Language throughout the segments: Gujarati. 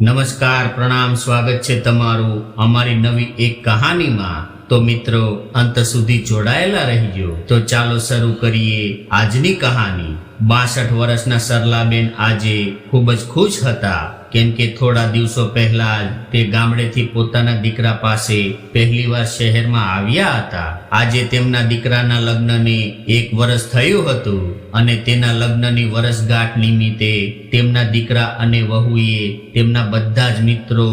નમસ્કાર, પ્રણામ, સ્વાગત છે તમારું અમારી નવી એક કહાનીમાં. તો મિત્રો, અંત સુધી જોડાયેલા રહીજો. તો ચાલો શરૂ કરીએ આજની કહાની. બાસઠ વર્ષના સરલાબેન આજે ખૂબ જ ખુશ હતા. કેમ કે થોડા દિવસો પહેલા તે ગામડેથી પોતાના દીકરા પાસે પહેલીવાર શહેરમાં આવ્યા હતા. આજે તેમના દીકરાના લગ્નને એક વર્ષ થયું હતું અને તેના લગ્નની વર્ષગાંઠ નિમિત્તે તેમના દીકરા અને વહુએ તેમના બધા જ મિત્રો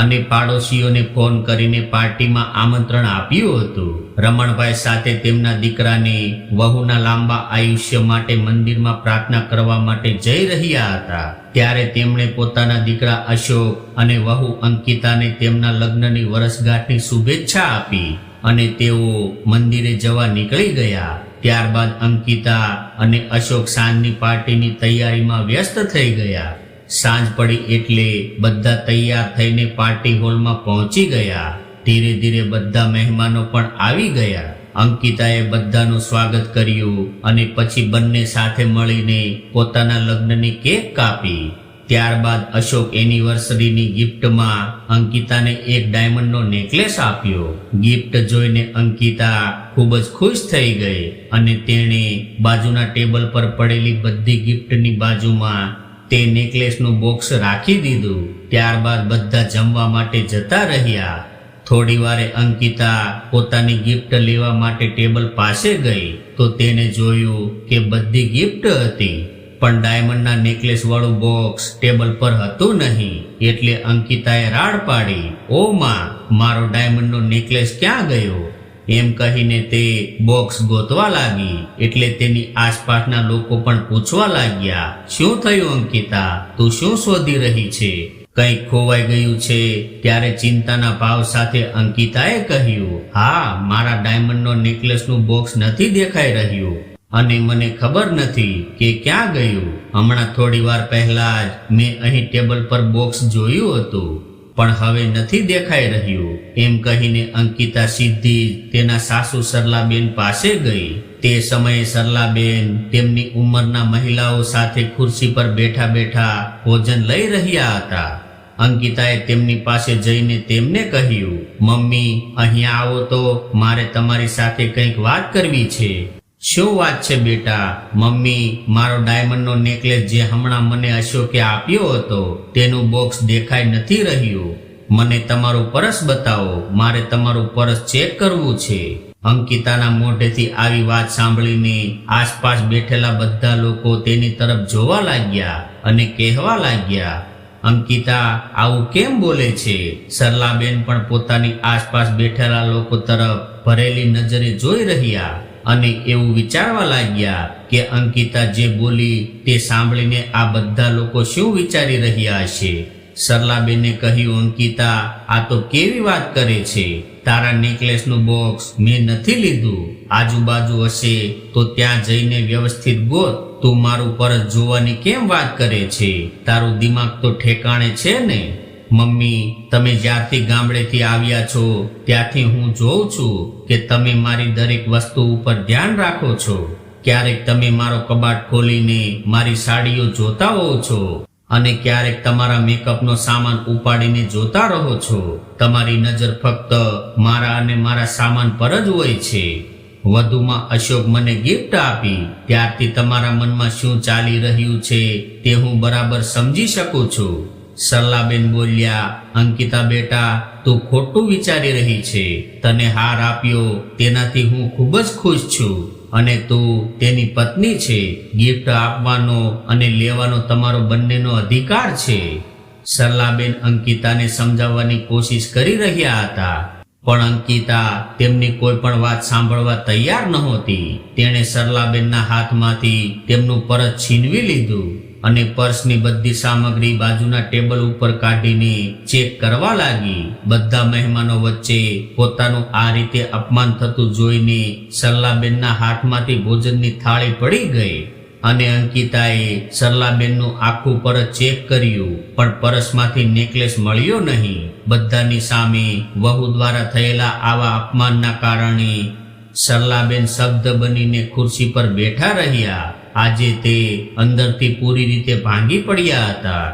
અને પાડોશીઓને ફોન કરીને પાર્ટીમાં આમંત્રણ આપ્યું હતું. રમણભાઈ સાથે તેમના દીકરાને વહુના લાંબા આયુષ્ય માટે મંદિરમાં પ્રાર્થના કરવા માટે જઈ રહ્યા હતા. ત્યારે તેમણે પોતાના દીકરા અશોક અને વહુ અંકિતાને તેમના લગ્નની વર્ષગાંઠની શુભેચ્છા આપી અને તેઓ મંદિરે જવા નીકળી ગયા. ત્યારબાદ અંકિતા અને અશોક સાંજની પાર્ટીની તૈયારીમાં વ્યસ્ત થઈ ગયા. સાંજ પડી એટલે બધા તૈયાર થઈને પાર્ટી હોલમાં પહોંચી ગયા. ધીરે ધીરે બધા મહેમાનો પણ આવી ગયા. અંકિતાએ બધાનું સ્વાગત કર્યું અને પછી બંને સાથે મળીને પોતાના લગ્નની કેક કાપી. ત્યારબાદ અશોક એનિવર્સરીની ગિફ્ટમાં અંકિતાને એક ડાયમંડનો નેકલેસ આપ્યો. ગિફ્ટ જોઈને અંકિતા ખૂબ જ ખુશ થઈ ગઈ અને તેણે બાજુના ટેબલ પર પડેલી બધી ગિફ્ટની બાજુમાં તે નેકલેસનું બોક્સ રાખી દીધું. ત્યારબાદ બધા જમવા માટે જતા રહ્યા. થોડી વારે અંકિતા પોતાની ગિફ્ટ લેવા માટે ટેબલ પાસે ગઈ તો તેને જોયું કે બધી ગિફ્ટ હતી. પણ ડાયમંડના નેકલેસ વાળું બોક્સ ટેબલ પર હતું નહીં. એટલે અંકિતાએ રાડ પાડી. ઓ માં, મારો ડાયમંડનો નેકલેસ ક્યાં ગયો? એમ કહીને તે બોક્સ ગોતવા લાગી. એટલે તેની આસપાસના લોકો પણ પૂછવા લાગ્યા, શું થયું અંકિતા? તું શું શોધી રહી છે? કંઈક ખોવાઈ ગયું છે ત્યારે ચિંતાના ભાવ સાથે અંકિતાએ કહ્યું, હા, મારા ડાયમંડનો નેકલેસનું બોક્સ નથી દેખાઈ રહ્યું. અને મને ખબર નથી કે ક્યાં ગયું. હમણાં થોડી વાર પહેલા જ મેં અહીં ટેબલ પર બોક્સ જોયું હતું, પણ હવે નથી દેખાઈ રહ્યું. એમ કહીને અંકિતા સીધી તેના સાસુ સરલાબેન પાસે ગઈ. તે સમયે સરલાબેન તેમની ઉંમરના મહિલાઓ સાથે ખુરશી પર બેઠા બેઠા ભોજન લઈ રહ્યા હતા. અંકિતાએ તેમની પાસે જઈને તેમને કહ્યું, મમ્મી, અહીંયા આવો તો મારે તમારી સાથે કંઈક વાત કરવી છે. શું વાત છે બેટા? મમ્મી, મારો ડાયમંડનો નેકલેસ જે હમણાં મને અશોકે આપ્યો હતો, તેનું બોક્સ દેખાઈ નથી રહ્યું. મને તમારું પરસ બતાવો, મારે તમારું પરસ ચેક કરવું છે. અંકિતાના મોઢેથી આવી વાત સાંભળીને આસપાસ બેઠેલા બધા લોકો તેની તરફ જોવા લાગ્યા અને કહેવા લાગ્યા અંકિતા, આવું કેમ બોલે છે? સરલાબેન પણ પોતાની આસપાસ બેઠેલા લોકો તરફ ભરેલી નજરે જોઈ રહ્યા અને એવું વિચારવા લાગ્યા કે અંકિતા જે બોલી તે સાંભળીને આ બધા લોકો શું વિચારી રહ્યા હશે? સરલાબેને કહ્યું, અંકિતા, આ તો કેવી વાત કરે છે? તારા નેકલેસનું બોક્સ મેં નથી લીધું. આજુબાજુ હશે, તો ત્યાં જઈને વ્યવસ્થિત ગોત તું મારું પરત જોવાની કેમ વાત કરે છે? તારું દિમાગ તો ઠેકાણે છે ને? મમ્મી, તમે જ્યારથી ગામડેથી આવ્યા છો, ત્યાંથી હું જોઉં છું કે તમે મારી દરેક વસ્તુ ઉપર ધ્યાન રાખો છો. ક્યારેક તમે મારો કબાટ ખોલીને મારી સાડીઓ જોતા હોવ છો અને ક્યારેક તમારા મેકઅપનો સામાન ઉપાડીને જોતા રહો છો. તમારી નજર ફક્ત મારા અને મારા સામાન પર જ હોય છે. વધુમાં અશોક મને ગિફ્ટ આપી. ત્યારથી તમારા મનમાં શું ચાલી રહ્યું છે તે હું બરાબર સમજી શકું છું. સરલાબેન બોલ્યા, અંકિતા બેટા, તું ખોટું વિચારી રહી છે. તને હાર આપ્યો, તેનાથી હું ખૂબ જ ખુશ છું. અને તું તેની પત્ની છે. ગિફ્ટ આપવાનો અને લેવાનો તમારો બંનેનો અધિકાર છે. સરલાબેન અંકિતાને સમજાવવાની કોશિશ કરી રહ્યા હતા. પણ અંકિતા, તેમની કોઈ પણ વાત સાંભળવા તૈયાર નહોતી તેણે સરલાબેનના હાથમાંથી તેમનું પરત છીનવી લીધું અને પર્સની બધી સામગ્રી બાજુના ટેબલ ઉપર કાઢીને ચેક કરવા લાગી. બધા મહેમાનો વચ્ચે પોતાનું આ રીતે અપમાન થતું જોઈને સરલાબેનના હાથમાંથી ભોજનની થાળી પડી ગઈ અને અંકિતાએ સરલાબેનનું આખું પરસ ચેક કર્યું, પણ પરસમાંથી નેકલેસ મળ્યો નહીં. બધાની સામે વહુ દ્વારા થયેલા આવા અપમાનના કારણે સરલાબેન શબ્દ બનીને ખુરશી પર બેઠા રહ્યા. આજે તે અંદરથી પૂરી રીતે ભાંગી પડ્યા હતા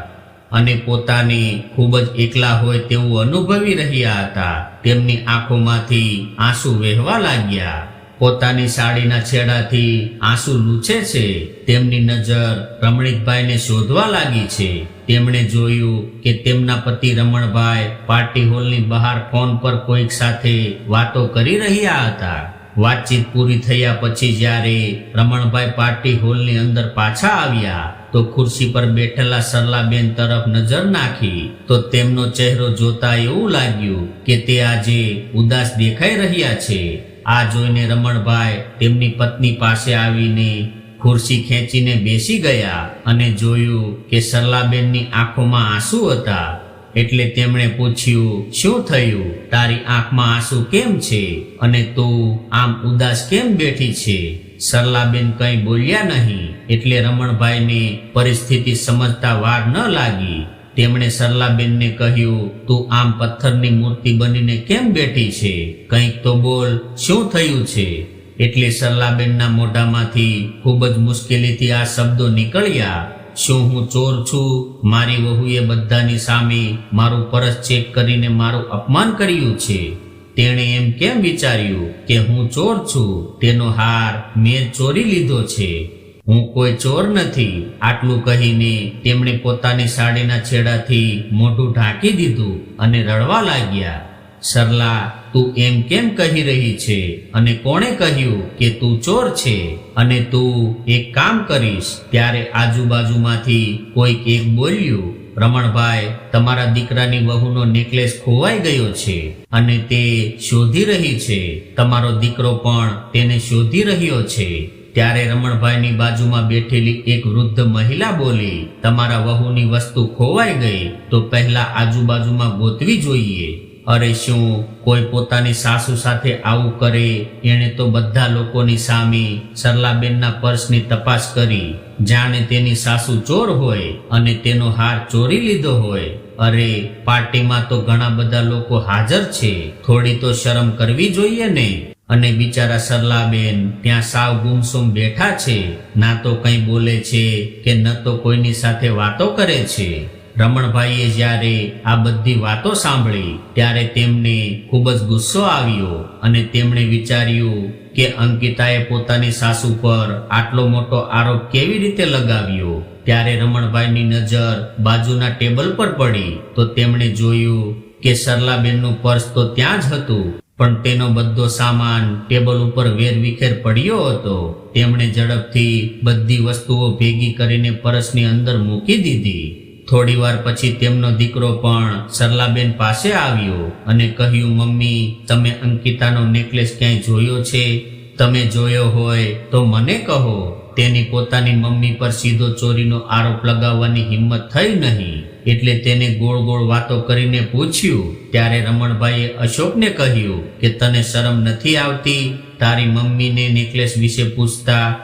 અને પોતાને ખૂબ જ એકલા હોય તેવું અનુભવી રહ્યા હતા. તેમની આંખોમાંથી આંસુ વહેવા લાગ્યા. પોતાની સાડીના છેડાથી આંસુ લૂછે છે. તેમની નજર રમણીકભાઈને શોધવા લાગી છે. તેમણે જોયું કે તેમના પતિ રમણભાઈ પાર્ટી હોલની બહાર ફોન પર કોઈક સાથે વાતો કરી રહ્યા હતા. વાતચીત પૂરી થયા પછી જ્યારે રમણભાઈ પાર્ટી હોલની અંદર પાછા આવ્યા, તો ખુરશી પર બેઠેલા સરલાબેન તરફ નજર નાખી, તો તેમનો ચહેરો જોતા એવું લાગ્યું કે તે આજે ઉદાસ દેખાઈ રહ્યા છે. આ જોઈને રમણભાઈ તેમની પત્ની પાસે આવીને ખુરશી ખેંચીને બેસી ગયા અને જોયું કે સરલાબેનની આંખોમાં આંસુ હતા. એટલે તેમણે પૂછ્યું, શું થયું? તારી આંખમાં આંસુ કેમ છે? અને તું આમ ઉદાસ કેમ બેઠી છે? સરલાબેન કંઈ બોલ્યા નહીં. એટલે રમણભાઈને પરિસ્થિતિ સમજતા વાર ન લાગી. તેમણે સરલાબેનને કહ્યું, તું આમ પથ્થરની મૂર્તિ બનીને કેમ બેઠી છે? કંઈક તો બોલ, શું થયું છે? એટલે સરલાબેનના મોઢામાંથી ખૂબ જ મુશ્કેલીથી આ શબ્દો નીકળ્યા, શું હું ચોર છું? મારી વહુએ બધાની સામે મારું પરસ ચેક કરીને મારું અપમાન કર્યું છે. તેણે એમ કેમ વિચાર્યું કે હું ચોર છું? તેનો હાર મેં ચોરી લીધો છે. હું કોઈ ચોર નથી. આટલું કહીને તેમણે પોતાની સાડીના છેડાથી મોઢું ઢાંકી દીધું અને રડવા લાગ્યા. સરલા, તું એમ કેમ કહી રહી છે? અને કોણે કહ્યું કે તું ચોર છે? અને તું એક કામ કરીશ. ત્યારે આજુબાજુમાંથી કોઈક એક બોલ્યું, રમણભાઈ, તમારા દીકરાની વહુનો નેકલેસ ખોવાઈ ગયો છે અને તે શોધી રહી છે. તમારો દીકરો પણ તેને શોધી રહ્યો છે. ત્યારે રમણભાઈની બાજુમાં બેઠેલી એક વૃદ્ધ મહિલા બોલી, તમારા વહુની વસ્તુ ખોવાઈ ગઈ, તો પહેલા આજુબાજુમાં ગોતવી જોઈએ. અરે શું, કોઈ પોતાની સાસુ સાથે આવું કરે? એણે તો બધા લોકોની સામે સરલાબેનના પર્સની તપાસ કરી. જાણે તેની સાસુ ચોર હોય અને તેનો હાર ચોરી લીધો હોય. અરે, પાર્ટીમાં તો ઘણા બધા લોકો હાજર છે. થોડી તો શરમ કરવી જોઈએ ને. અને બિચારા સરલાબેન ત્યાં સાવ ગુમસુમ બેઠા છે. ના તો કંઈ બોલે છે કે ન તો કોઈની સાથે વાતો કરે છે. રમણભાઈએ જ્યારે આ બધી વાતો સાંભળી, ત્યારે તેમને ખૂબ જ ગુસ્સો આવ્યો અને તેમણે વિચાર્યું કે અંકિતાએ પોતાની સાસુ પર આટલો મોટો આરોપ કેવી રીતે લગાવ્યો? ત્યારે રમણભાઈની નજર બાજુના ટેબલ પર પડી, તો તેમણે જોયું કે સરલાબેનનું પર્સ તો ત્યાં જ હતું. પણ તેનો બધો સામાન ટેબલ ઉપર વેરવિખેર પડ્યો હતો. તેમણે ઝડપથી બધી વસ્તુઓ ભેગી કરીને પરસની અંદર મૂકી દીધી. થોડી વાર પછી તેમનો દીકરો પણ સરલાબેન પાસે આવ્યો અને કહ્યું, મમ્મી, તમે અંકિતાનો નેકલેસ ક્યાંય જોયો છે? તમે જોયો હોય તો મને કહો. તેની પોતાની મમ્મી પર સીધો ચોરીનો આરોપ લગાવવાની હિંમત થઈ નહીં. એટલે તેને ગોળ ગોળ વાતો કરીને પૂછ્યું, ત્યારે રમણભાઈએ અશોકને કહ્યું કે, તને શરમ નથી આવતી? તારી મમ્મીને નેકલેસ વિશે પૂછતા,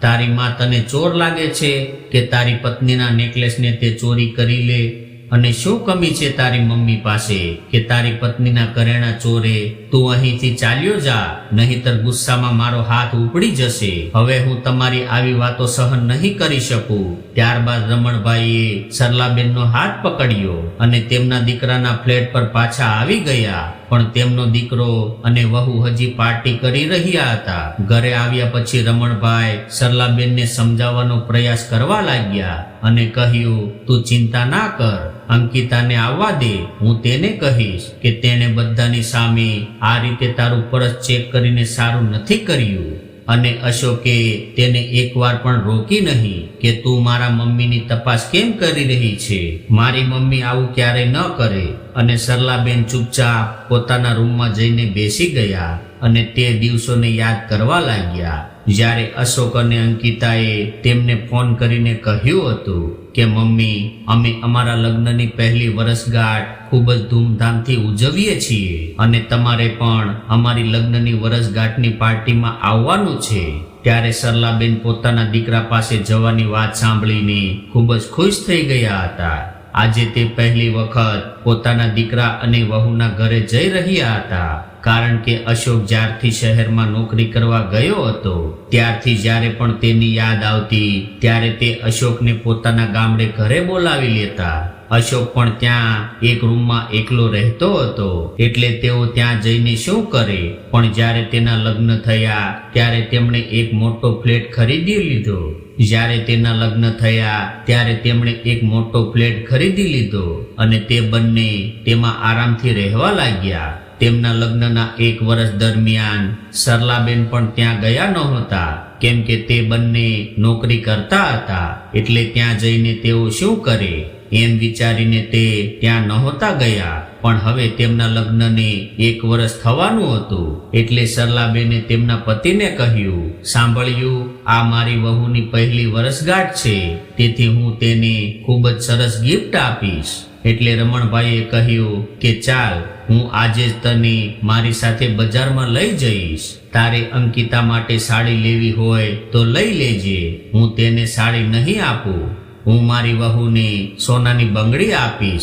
તારી માં તને ચોર લાગે છે? કે તારી પત્નીના નેકલેસને તે ચોરી કરી લે? અને શું કમી છે તારી મમ્મી પાસે કે તારી પત્નીના કરેણા ચોરે? તું અહીંથી ચાલ્યો જા, નહીતર ગુસ્સામાં મારો હાથ ઉપડી જશે. હવે હું તમારી આવી વાતો સહન નહીં કરી શકું. ત્યારબાદ રમણભાઈએ સરલાબેનનો હાથ પકડ્યો અને તેમના દીકરાના ફ્લેટ પર પાછા આવી ગયા. પણ તેમનો દીકરો અને વહુ હજી પાર્ટી કરી રહ્યા હતા. ઘરે આવ્યા પછી રમણભાઈ સરલાબેનને સમજાવવાનો પ્રયાસ કરવા લાગ્યા અને કહ્યું, તું ચિંતા ના કર, અંકિતાને આવવા દે, હું તેને કહીશ કે તેણે બધાની સામે આ રીતે તારું પરસ ચેક કરીને સારું નથી કર્યું. અને અશોકે તેને એકવાર પણ રોકી નહીં કે તું મારા મમ્મીની તપાસ કેમ કરી રહી છે? મારી મમ્મી આવું ક્યારેય ન કરે? અને સરલાબેન ચૂપચાપ પોતાના રૂમમાં જઈને બેસી ગયા અને તે દિવસોને યાદ કરવા લાગ્યા. જ્યારે અશોક અને અંકિતાએ તેમને ફોન કરીને કહ્યું હતું કે મમ્મી, અમે અમારા લગ્નની પહેલી વર્ષગાંઠ ખૂબ જ ધૂમધામથી ઉજવીએ છીએ અને તમારે પણ અમારી લગ્નની વર્ષગાંઠની પાર્ટીમાં આવવાનું છે. ત્યારે સરલાબેન પોતાના દીકરા પાસે જવાની વાત સાંભળીને ખૂબ જ ખુશ થઈ ગયા હતા. આજે તે પહેલી વખત પોતાના દીકરા અને વહુના ઘરે જઈ રહ્યા હતા. કારણ કે અશોક જ્યારથી શહેરમાં નોકરી કરવા ગયો હતો, ત્યારથી જ્યારે પણ તેની યાદ આવતી, ત્યારે તે અશોકને પોતાના ગામડે ઘરે બોલાવી લેતા. અશોક પણ ત્યાં એક રૂમમાં એકલો રહેતો હતો. એટલે તેઓ ત્યાં જઈને શું કરે? પણ જ્યારે તેના લગ્ન થયા, ત્યારે તેમણે એક મોટો ફ્લેટ ખરીદી લીધો. જ્યારે તેના લગ્ન થયા, ત્યારે તેમણે એક મોટો ફ્લેટ ખરીદી લીધો અને તે બંને તેમાં આરામથી રહેવા લાગ્યા. તેમના લગ્નના એક વર્ષ દરમિયાન સરલાબેન પણ ત્યાં ગયા નહોતા. કેમ કે તે બંને નોકરી કરતા હતા, એટલે ત્યાં જઈને તેઓ શું કરે? એમ વિચારીને તે ત્યાં નહોતા ગયા. પણ હવે તેમના લગ્નને એક વર્ષ થવાનું હતું. એટલે સરલાબેને તેમના પતિને કહ્યું, સાંભળ્યું, આ મારી વહુની પહેલી વર્ષગાંઠ છે. તેથી હું તેને ખૂબ જ સરસ ગિફ્ટ આપીશ. એટલે રમણભાઈએ કહ્યું કે, ચાલ, હું આજે જ તને મારી સાથે બજારમાં લઈ જઈશ. તારે અંકિતા માટે સાડી લેવી હોય તો લઈ લેજે. હું તેને સાડી નહીં આપું. હું મારી વહુને સોનાની બંગડી આપીશ.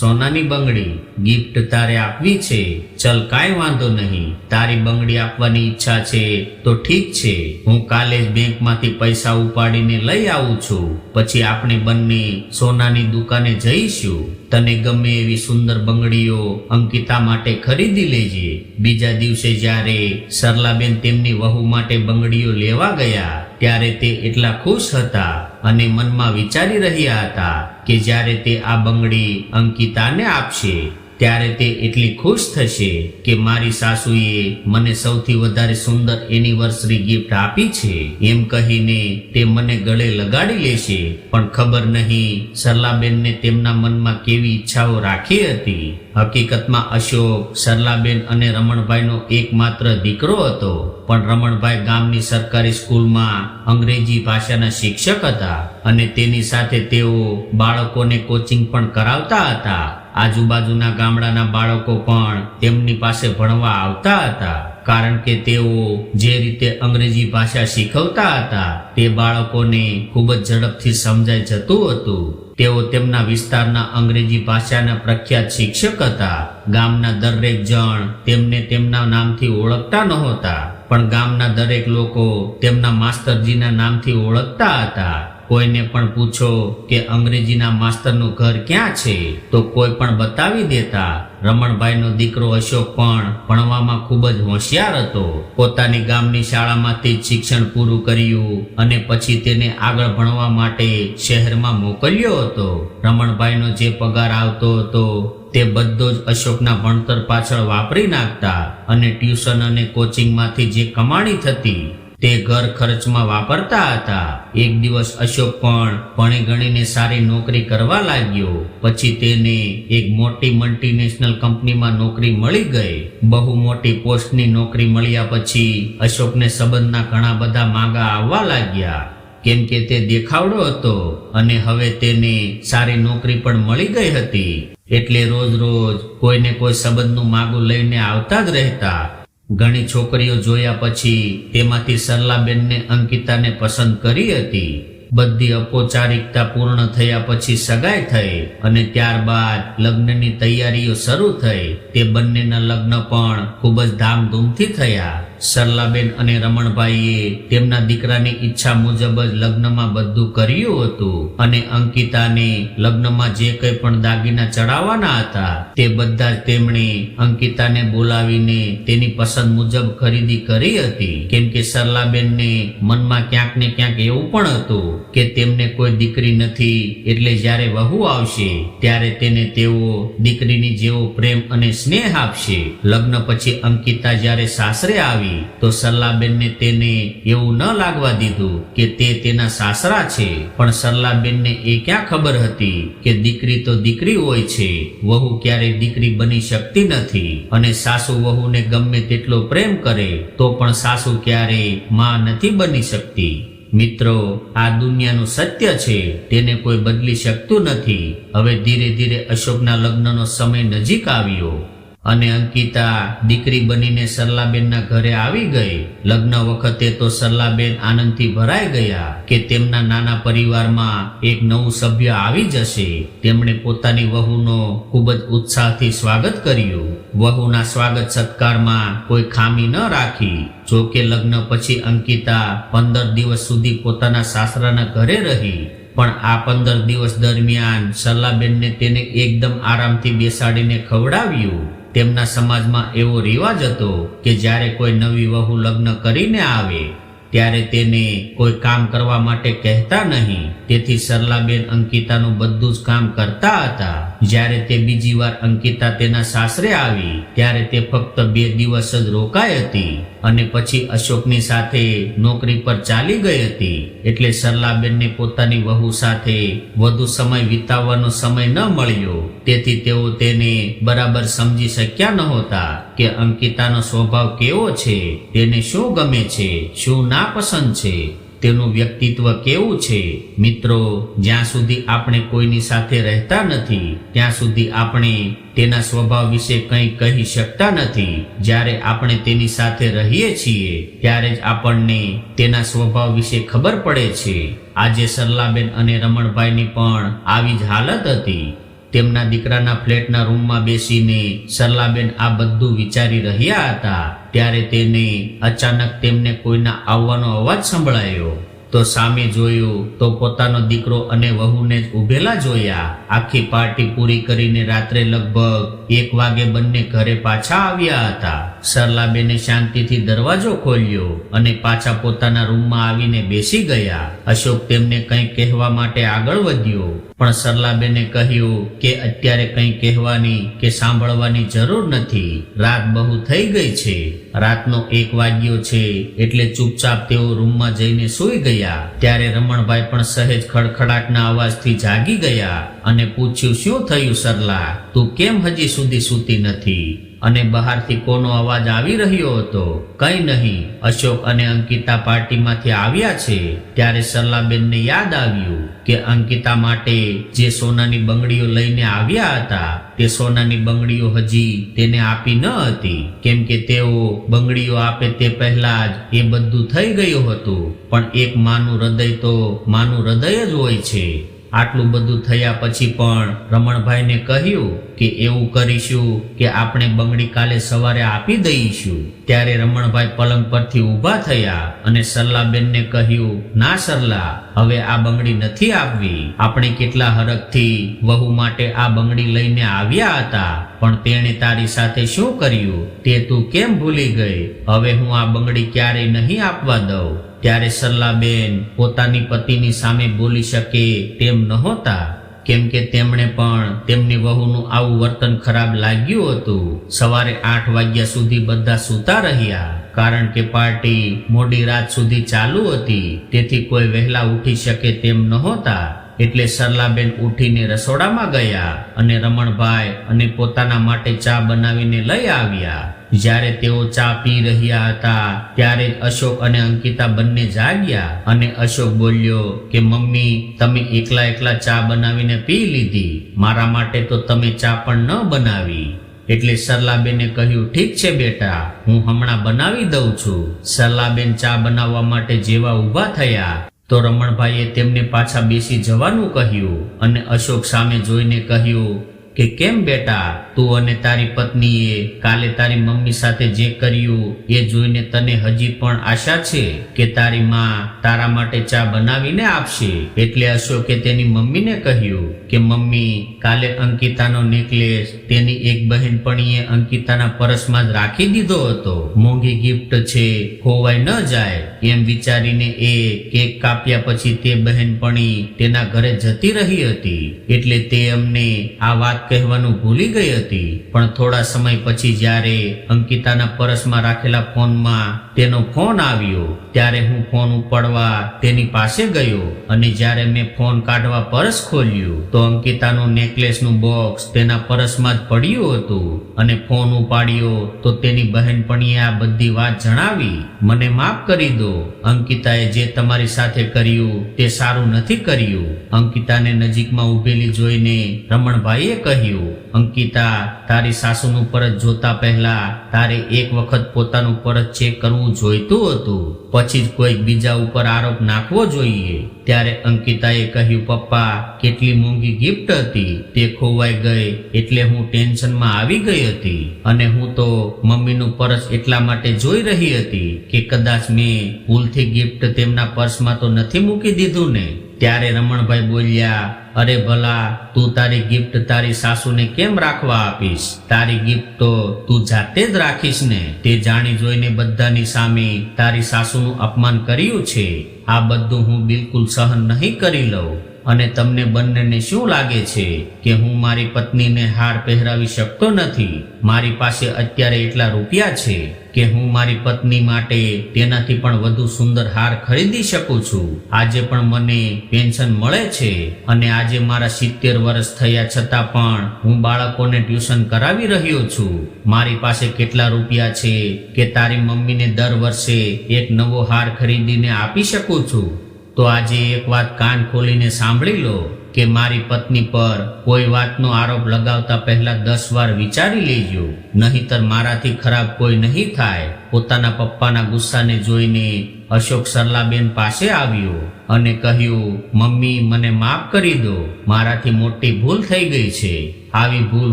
સોનાની બંગડી ગિફ્ટ તારે આપવી છે. ચલ કાંઈ વાંધો નહીં. તારી બંગડી આપવાની ઈચ્છા છે તો ઠીક છે. હું કાલે જ બેંકમાંથી પૈસા ઉપાડીને લઈ આવું છું. પછી આપણે બંને સોનાની દુકાને જઈશું. તને ગમે એવી સુંદર બંગડીઓ અંકિતા માટે ખરીદી લેજે. બીજા દિવસે જ્યારે સરલાબેન તેમની વહુ માટે બંગડીઓ લેવા ગયા, ત્યારે તે એટલા ખુશ હતા. અને મનમાં વિચારી રહ્યા હતા કે જ્યારે તે આ બંગડી અંકિતાને આપશે. ત્યારે તે એટલી ખુશ થશે કે મારી સાસુએ મને સૌથી વધારે સુંદર એનિવર્સરી ગિફ્ટ આપી છે. એમ કહીને તે મને ગળે લગાડી લેશે. પણ ખબર નહીં સરલાબેનને તેમના મનમાં કેવી ઈચ્છાઓ રાખી હતી. હકીકતમાં અશોક, સરલાબેન અને રમણભાઈનો એકમાત્ર દીકરો હતો. પણ રમણભાઈ ગામની સરકારી સ્કૂલમાં અંગ્રેજી ભાષાના શિક્ષક હતા અને તેની સાથે તેઓ બાળકોને કોચિંગ પણ કરાવતા હતા. આજુબાજુના ગામડાના બાળકો પણ તેમની પાસે ભણવા આવતા હતા. કારણ કે તેઓ જે રીતે અંગ્રેજી ભાષા શીખવતા હતા, તે બાળકોને ખૂબ જ ઝડપથી સમજાઈ જતું હતું. તેઓ તેમના વિસ્તારના અંગ્રેજી ભાષાના પ્રખ્યાત શિક્ષક હતા. ગામના દરેક જણ તેમને તેમના નામથી ઓળખતા નહોતા. પણ ગામના દરેક લોકો તેમના માસ્તરજીના નામથી ઓળખતા હતા. કોઈને પણ પૂછો કે અંગ્રેજીના માસ્તરનું ઘર ક્યાં છે, તો કોઈ પણ બતાવી દેતા, રમણભાઈનો દીકરો અશોક પણ ભણવામાં ખૂબ જ હોશિયાર હતો. પોતાની ગામની શાળામાંથી જ શિક્ષણ પૂરું કર્યું અને પછી તેને આગળ ભણવા માટે શહેરમાં મોકલ્યો હતો. રમણભાઈનો જે પગાર આવતો હતો, તે બધો જ અશોકના ભણતર પાછળ વાપરી નાખતા અને ટ્યુશન અને કોચિંગમાંથી જે કમાણી થતી તે ઘર ખર્ચમાં વાપરતા હતા. એક દિવસ અશોક પણ ભણી ગણીને સારી નોકરી કરવા લાગ્યો. પછી તેને એક મોટી મલ્ટીનેશનલ કંપનીમાં નોકરી મળી ગઈ. બહુ મોટી પોસ્ટની નોકરી મળ્યા પછી અશોકને સંબંધના ઘણા બધા માંગા આવવા લાગ્યા. કેમ કે તે દેખાવડો હતો અને હવે તેને સારી નોકરી પણ મળી ગઈ હતી. એટલે રોજ રોજ કોઈને કોઈ સંબંધનું માગું લઈને આવતા જ રહેતા. ઘણી છોકરીઓ જોયા પછી તેમાંથી સરલાબેનને અંકિતાને પસંદ કરી હતી. બધી ઔપચારિકતા પૂર્ણ થયા પછી સગાઈ થઈ અને ત્યારબાદ લગ્નની તૈયારીઓ શરૂ થઈ. તે બંનેના લગ્ન પણ ખૂબ જ ધામધૂમથી થયા. સરલાબેન અને રમણભાઈએ તેમના દીકરાની ઈચ્છા મુજબ જ લગ્નમાં બધું કર્યું હતું અને અંકિતાને લગ્નમાં જે કંઈ પણ દાગીના ચડાવવાના હતા તે બધા તેમણે અંકિતાને બોલાવીને તેની પસંદ મુજબ ખરીદી કરી હતી. કેમ કે સરલાબેનને મનમાં ક્યાંક ને ક્યાંક એવું પણ હતું કે તેમને કોઈ દીકરી નથી એટલે જ્યારે વહુ આવશે ત્યારે તેને તેઓ દીકરીની જેવો પ્રેમ અને સ્નેહ આપશે. લગ્ન પછી અંકિતા જ્યારે સાસરે આવી તો સરલાબેનને તેને એવું ન લાગવા દીધું કે તે તેના સાસરા છે, પણ સરલાબેનને એ ક્યાં ખબર હતી કે દીકરી તો દીકરી હોય છે. વહુ ક્યારેય દીકરી બની શકતી નથી અને સાસુ વહુને ગમે તેટલો પ્રેમ કરે, તો પણ સાસુ ક્યારેયમાં નથી બની શકતી. મિત્રો, આ દુનિયાનું સત્ય છે, તેને કોઈ બદલી શકતું નથી. હવે ધીરે ધીરે અશોકના લગ્નનો સમય નજીક આવ્યો. અને અંકિતા દીકરી બનીને સરલાબેનના ઘરે આવી ગઈ. લગ્ન વખતે તો સરલાબેન આનંદથી ભરાઈ ગયા કે તેમના નાના પરિવારમાં એક નવું સભ્ય આવી જશે. તેમણે પોતાની વહુનો ખૂબ જ ઉત્સાહથી સ્વાગત કર્યું. વહુના સ્વાગત સત્કારમાં કોઈ ખામી ન રાખી. જો કે લગ્ન પછી અંકિતા પંદર દિવસ સુધી પોતાના સાસરાના ઘરે રહી. પણ આ પંદર દિવસ દરમિયાન સરલાબેનને તેને એકદમ આરામથી બેસાડીને ખવડાવ્યું. તેમના સમાજમાં એવો રિવાજ હતો કે જ્યારે કોઈ નવી વહુ લગ્ન કરીને આવે, ત્યારે તેને કોઈ કામ કરવા માટે કહેતા નહીં. તેથી સરલાબેન અંકિતાનું બધું જ કામ કરતા હતા. જ્યારે તે બીજી વાર અંકિતા તેના સાસરે આવી, ત્યારે તે ફક્ત બે દિવસ જ રોકાઈ હતી અને પછી અશોકની સાથે નોકરી પર ચાલી ગઈ હતી. એટલે સરલાબેનને પોતાની વહુ સાથે વધુ સમય વિતાવવાનો સમય ન મળ્યો. તેથી તેઓ તેને બરાબર સમજી શક્યા નહોતા કે અંકિતાનો સ્વભાવ કેવો છે, તેને શું ગમે છે, શું નાપસંદ છે. તેનું વ્યક્તિત્વ કેવું છે? મિત્રો, જ્યાં સુધી આપણે કોઈની સાથે રહેતા નથી, ત્યાં સુધી આપણે તેના સ્વભાવ વિશે કંઈ કહી શકતા નથી. જ્યારે આપણે તેની સાથે રહીએ છીએ, ત્યારે જ આપણને તેના સ્વભાવ વિશે ખબર પડે છે. આજે સરલાબેન અને રમણભાઈની પણ આવી જ હાલત હતી. તેમના દીકરાના ફ્લેટના રૂમમાં બેસીને સરલાબેન આ બધું વિચારી રહ્યા હતા. ત્યારે તેને અચાનક તેમને કોઈના આવવાનો અવાજ સંભળાયો. તો સામે જોયું તો પોતાનો દીકરો અને વહુને જ ઉભેલા જોયા. આખી પાર્ટી પૂરી કરીને રાત્રે લગભગ એક વાગે બંને ઘરે પાછા આવ્યા હતા. સરલાબેને શાંતિથી દરવાજો ખોલ્યો અને પાછા પોતાના રૂમમાં આવીને બેસી ગયા. અશોક તેમને કંઈ કહેવા માટે આગળ વધ્યો, પણ સરલાબેને કહ્યું કે અત્યારે કંઈ કહેવાની કે સાંભળવાની જરૂર નથી. રાત બહુ થઈ ગઈ છે. રાતનો એક વાગ્યો છે એટલે ચૂપચાપ તેઓ રૂમમાં જઈને સૂઈ ગયા. ત્યારે રમણભાઈ પણ સહેજ ખડખડાટના અવાજથી જાગી ગયા અને પૂછ્યું, શું થયું સરલા? તું કેમ હજી સુધી સૂતી નથી? અને બહારથી કોનો અવાજ આવી રહ્યો હતો? કઈ નહીં. અશોક અને અંકિતા પાર્ટીમાંથી આવ્યા છે. ત્યારે સરલાબેનને યાદ આવ્યું કે અંકિતા માટે જે સોનાની બંગડીઓ લઈને આવ્યા હતા, તે સોનાની બંગડીઓ હજી તેને આપી ન હતી. કેમ કે તેઓ બંગડીઓ આપે તે પહેલા જ એ બધું થઈ ગયું હતું. પણ એક માનું હૃદય તો માનું હૃદય જ હોય છે. આટલું બધું થયા પછી પણ રમણભાઈને કહ્યું કે એવું કરીશું કે આપણે બંગડી કાલે સવારે આપી દઈશું. ત્યારે રમણભાઈ પલંગ પરથી ઊભા થયા અને સરલાબેનને કહ્યું, ના સરલા, હવે આ બંગડી નથી આપવી. આપણે કેટલા હરખથી વહુ માટે આ બંગડી લઈને આવ્યા હતા. પણ તેણે તારી સાથે શું કર્યું? તે તું કેમ ભૂલી ગઈ? હવે હું આ બંગડી ક્યારેય નહીં આપવા દઉં. ત્યારે સરલાબેન પોતાની પતિની સામે બોલી શકે તેમ નહોતા. કેમ કે તેમણે પણ તેમની વહુનું આવું વર્તન ખરાબ લાગ્યું હતું. સવારે આઠ વાગ્યા સુધી બધા સૂતા રહ્યા. કારણ કે પાર્ટી મોડી રાત સુધી ચાલુ હતી. તેથી કોઈ વહેલા ઉઠી શકે તેમ નહોતા. એટલે સરલાબેન ઉઠીને રસોડામાં ગયા અને રમણભાઈ અને પોતાના માટે ચા બનાવીને લઈ આવ્યા. જ્યારે તેઓ ચા પી રહ્યા હતા, ત્યારે અશોક અને અંકિતા બંને જાગ્યા અને અશોક બોલ્યો કે, મમ્મી, તમે એકલા એકલા ચા બનાવીને પી લીધી. મારા માટે તો તમે ચા પણ ન બનાવી. એટલે સરલાબેને કહ્યું, ઠીક છે બેટા, હું હમણાં બનાવી દઉં છું. સરલાબેન ચા બનાવવા માટે જેવા ઊભા થયા, તો રમણભાઈએ તેમને પાછા બેસી જવાનું કહ્યું અને અશોક સામે જોઈને કહ્યું કે કેમ બેટા, તું અને તારી પત્નીએ કાલે તારી મમ્મી સાથે જે કર્યું એ જોઈને તને હજી પણ આશા છે કે તારી માં તારા માટે ચા બનાવીને આપશે? એટલે અશોકે તેની મમ્મીને કહ્યું કે મમ્મી, કાલે અંકિતાનો નેકલેસ, તેની એક બહેનપણીએ અંકિતાના પરસમાં જ રાખી દીધો હતો. મોંઘી ગિફ્ટ છે, ખોવાઈ ન જાય. એમ વિચારીને એ કેક કાપ્યા પછી તે બહેનપણી તેના ઘરે જતી રહી હતી. એટલે તે અમને આ વાત કહેવાનું ભૂલી ગઈ હતી. પણ થોડા સમય પછી જ્યારે અંકિતાના પરસમાં રાખેલા ફોનમાં તેનો ફોન આવ્યો, ત્યારે હું ફોન ઉપાડવા તેની પાસે ગયો. અને જ્યારે મેં ફોન કાઢવા પરસ ખોલ્યું, તો અંકિતાનું નેકલેસનું બોક્સ તેના પરસમાં જ પડ્યું હતું અને ફોન ઉપાડ્યો તો તેની બહેનપણીએ આ બધી વાત જણાવી. મને માફ કરી દો, અંકિતાએ જે તમારી સાથે કર્યું તે સારું નથી કર્યું. અંકિતાને નજીકમાં ઉભેલી જોઈને રમણભાઈએ કહ્યું, અંકિતા, તારી સાસુનું પરત જોતા પહેલા તારે એક વખત પોતાનું પરત ચેક કરવું જોઈતું હતું. પછી જ કોઈક બીજા ઉપર આરોપ નાખવો જોઈએ. ત્યારે અંકિતાએ કહ્યું, પપ્પા, કેટલી મોંઘી ગિફ્ટ હતી તે ખોવાઈ ગઈ એટલે હું ટેન્શનમાં આવી ગઈ હતી. અને હું તો મમ્મીનું પર્સ એટલા માટે જોઈ રહી હતી કે કદાચ મેં ભૂલથી ગિફ્ટ તેમના પર્સમાં તો નથી મૂકી દીધું ને. ત્યારે રમણભાઈ બોલ્યા, અરે ભલા, તું તારી ગિફ્ટ તારી સાસુને કેમ રાખવા આપીશ? તારી ગિફ્ટ તો તું જાતે જ રાખીશ ને. તે જાણી જોઈને બધાની સામે તારી સાસુનું અપમાન કર્યું છે. આ બધું હું બિલકુલ સહન નહીં કરી લઉં. અને તમને બંનેને શું લાગે છે કે હું મારી પત્નીને હાર પહેરાવી શકતો નથી? મારી પાસે અત્યારે એટલા રૂપિયા છે કે હું મારી પત્ની માટે તેનાથી પણ વધુ સુંદર હાર ખરીદી શકું છું. આજે પણ મને પેન્શન મળે છે અને આજે મારા સિત્તેર વર્ષ થયા છતાં પણ હું બાળકોને ટ્યુશન કરાવી રહ્યો છું. મારી પાસે કેટલા રૂપિયા છે કે તારી મમ્મીને દર વર્ષે એક નવો હાર ખરીદીને આપી શકું છું? તો આજે એક વાત કાન ખોલીને સાંભળી લો કે મારી પત્ની પર કોઈ વાતનો આરોપ લગાવતા પહેલા દસ વાર વિચારી લેજો. નહીતર મારાથી ખરાબ કોઈ નહીં થાય. પોતાના પપ્પાના ગુસ્સાને જોઈને અશોક સરલાબેન પાસે આવ્યો અને કહ્યું, મમ્મી, મને માફ કરી દો. મારાથી મોટી ભૂલ થઈ ગઈ છે. આવી ભૂલ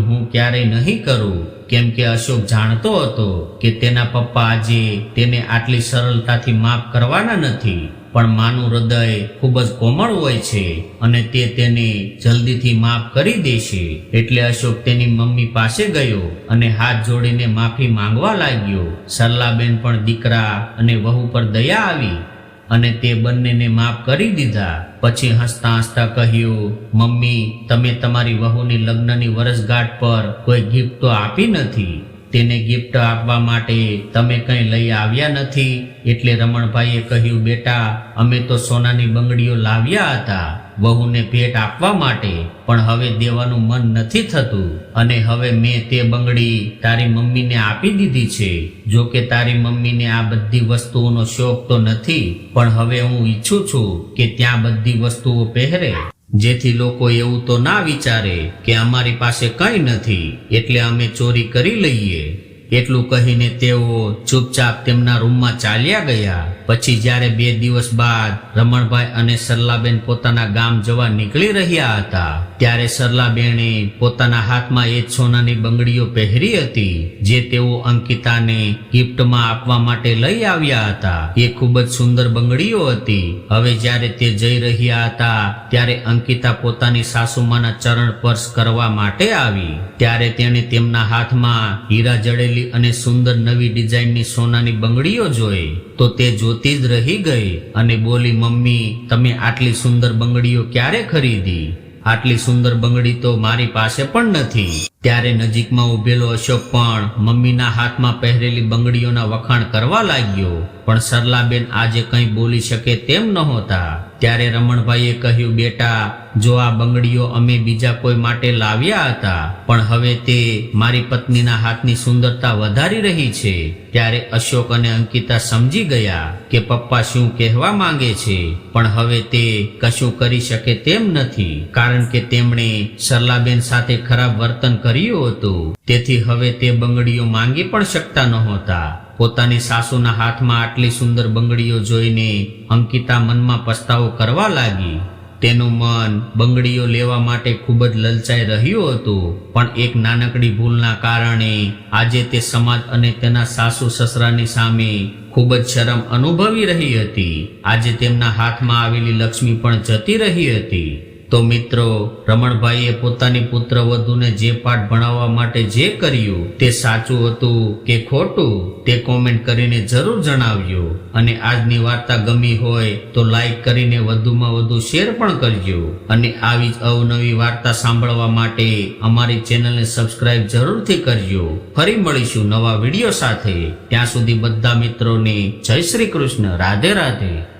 હું ક્યારેય નહીં કરું. કેમ કે અશોક જાણતો હતો કે તેના પપ્પા આજે તેને આટલી સરળતાથી માફ કરવાના નથી. પણ માનું હૃદય ખૂબ જ કોમળ હોય છે અને તે તેને જલ્દીથી માફ કરી દેશે. એટલે અશોક તેની મમ્મી પાસે ગયો અને હાથ જોડીને માફી માંગવા લાગ્યો. સરલાબેન પણ દીકરા અને વહુ પર દયા આવી અને તે બંનેને માફ કરી દીધા. પછી હસતા હસતા કહ્યું, મમ્મી, તમે તમારી વહુની લગ્નની વરસગાંઠ પર કોઈ ગિફ્ટ તો આપી નથી. તેને ગિફ્ટ આપવા માટે તમે કંઈ લઈ આવ્યા નથી? એટલે રમણભાઈએ કહ્યું, બેટા, અમે તો સોનાની બંગડીઓ લાવ્યા હતા વહુને ભેટ આપવા માટે, પણ હવે દેવાનું મન નથી થતું. અને હવે મેં તે બંગડી તારી મમ્મીને આપી દીધી છે. જો કે તારી મમ્મીને આ બધી વસ્તુઓનો શોખ તો નથી, પણ હવે હું ઈચ્છું છું કે ત્યાં બધી વસ્તુઓ પહેરે. જેથી લોકો એવું તો ના વિચારે કે અમારી પાસે કંઈ નથી, એટલે અમે ચોરી કરી લઈએ. એટલું કહીને તેઓ ચૂપચાપ તેમના રૂમમાં ચાલ્યા ગયા. પછી જ્યારે બે દિવસ બાદ રમણભાઈ અને સરલાબેન પોતાના ગામ જવા નીકળી રહ્યા હતા, ત્યારે સરલાબેને પોતાના હાથમાં એ સોનાની બંગડીઓ પહેરી હતી, જે તેઓ અંકિતાને ગિફ્ટમાં આપવા માટે લઈ આવ્યા હતા. એ ખૂબ જ સુંદર બંગડીઓ હતી. હવે જ્યારે તે જઈ રહ્યા હતા, ત્યારે અંકિતા પોતાની સાસુમાના ચરણ સ્પર્શ કરવા માટે આવી. ત્યારે તેણે તેમના હાથમાં હીરા જડેલી અને સુંદર નવી ડિઝાઇનની સોનાની બંગડીઓ જોઈ, તો તે જોતી જ રહી ગઈ અને બોલી, મમ્મી, તમે આટલી સુંદર બંગડીઓ ક્યારે ખરીદી? આટલી સુંદર બંગડી તો મારી પાસે પણ નથી. ત્યારે નજીકમાં ઉભેલો અશોક પણ મમ્મીના હાથમાં પહેરેલી બંગડીઓના વખાણ કરવા લાગ્યો. પણ સરલાબેન આજે કંઈ બોલી શકે તેમ નહોતા. ત્યારે રમણભાઈએ કહ્યું, બેટા, જો આ બંગડીઓ અમે બીજા કોઈ માટે લાવ્યા હતા, પણ હવે તે મારી પત્નીના હાથની સુંદરતા વધારી રહી છે. ત્યારે અશોક અને અંકિતા સમજી ગયા કે પપ્પા શું કહેવા માંગે છે, પણ હવે તે કશું કરી શકે તેમ નથી, કારણ કે તેમણે સરલાબેન સાથે ખરાબ વર્તન કર્યું હતું. તેથી હવે તે બંગડીઓ માંગી પણ શકતા નહોતા. પોતાની સાસુના હાથમાં આટલી સુંદર બંગડીઓ જોઈને અંકિતા મનમાં પસ્તાવો કરવા લાગી. તેનું મન બંગડીઓ લેવા માટે ખૂબ જ લલચાઈ રહ્યું હતું, પણ એક નાનકડી ભૂલના કારણે આજે તે સમાજ અને તેના સાસુ સસરાની સામે ખૂબ જ શરમ અનુભવી રહી હતી. આજે તેમના હાથમાં આવેલી લક્ષ્મી પણ જતી રહી હતી. તો મિત્રો, રમણભાઈએ પોતાની પુત્ર વધુને જે પાઠ ભણાવવા માટે જે કર્યું તે સાચું હતું કે ખોટું તે કોમેન્ટ કરીને જરૂર જણાવજો. અને આજની વાર્તા ગમી હોય તો લાઈક કરીને વધુમાં વધુ શેર પણ કરજો. અને આવી જ અવનવી વાર્તા સાંભળવા માટે અમારી ચેનલને સબસ્ક્રાઇબ જરૂરથી કરજો. ફરી મળીશું નવા વીડિયો સાથે. ત્યાં સુધી બધા મિત્રોને જય શ્રી કૃષ્ણ. રાધે રાધે.